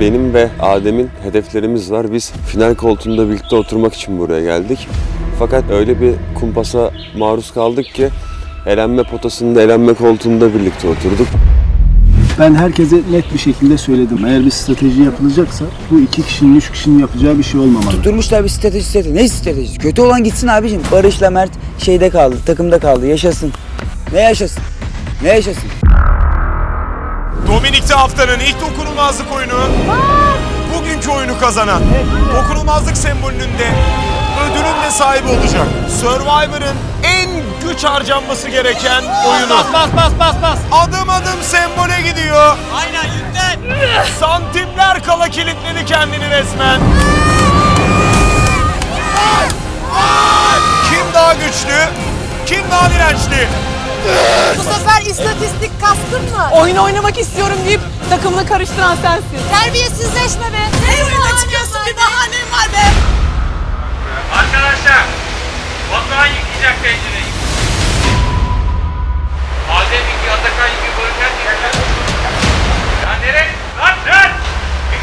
Benim ve Adem'in hedeflerimiz var. Biz final koltuğunda birlikte oturmak için buraya geldik. Fakat öyle bir kumpasa maruz kaldık ki elenme potasında, elenme koltuğunda birlikte oturduk. Ben herkese net bir şekilde söyledim. Eğer bir strateji yapılacaksa bu iki kişinin, üç kişinin yapacağı bir şey olmamalı. Durmuşlar bir strateji strateji. Ne stratejisi? Kötü olan gitsin abicim. Barış'la Mert şeyde kaldı, takımda kaldı. Yaşasın. Ne yaşasın? Ne yaşasın? Dominik'te haftanın ilk dokunulmazlık oyunu. Bugünkü oyunu kazanan. Dokunulmazlık sembolünün de ödülün de sahibi olacak. Survivor'ın en güç harcanması gereken oyunu. Bas bas bas bas bas. Adım adım sembole gidiyor. Aynen yüklen. Santimler kala kilitledi kendini resmen. Kim daha güçlü? Kim daha dirençli? Bu sefer istatistik kastın mı? Oyun oynamak istiyorum deyip takımını karıştıran sensin. Terbiyesizleşme be. Ne oyuna çıkıyorsun bir bahanen var be. Arkadaşlar. Batuhan yıkayacak tencereyi. Adem yıkıyor, Atakan yıkıyor, Barışan yıkıyor. Ya nereye? Lan lan!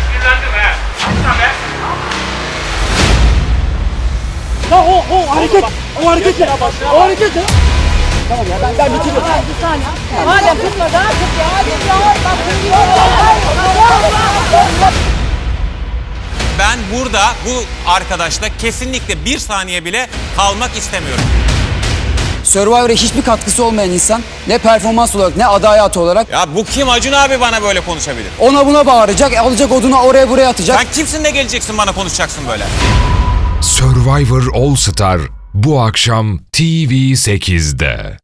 Sinirlendim he. Aslan be. Madem tutmadı artık ya. Hadi ya. Ben burada bu arkadaşla kesinlikle bir saniye bile kalmak istemiyorum. Survivor'a hiçbir katkısı olmayan insan ne performans olarak ne aday hayatı olarak Ya bu kim Acun abi bana böyle konuşabilir? ona buna bağıracak, alacak odunu oraya buraya atacak. Sen kimsin de geleceksin bana konuşacaksın böyle? Survivor All Star bu akşam TV8'de.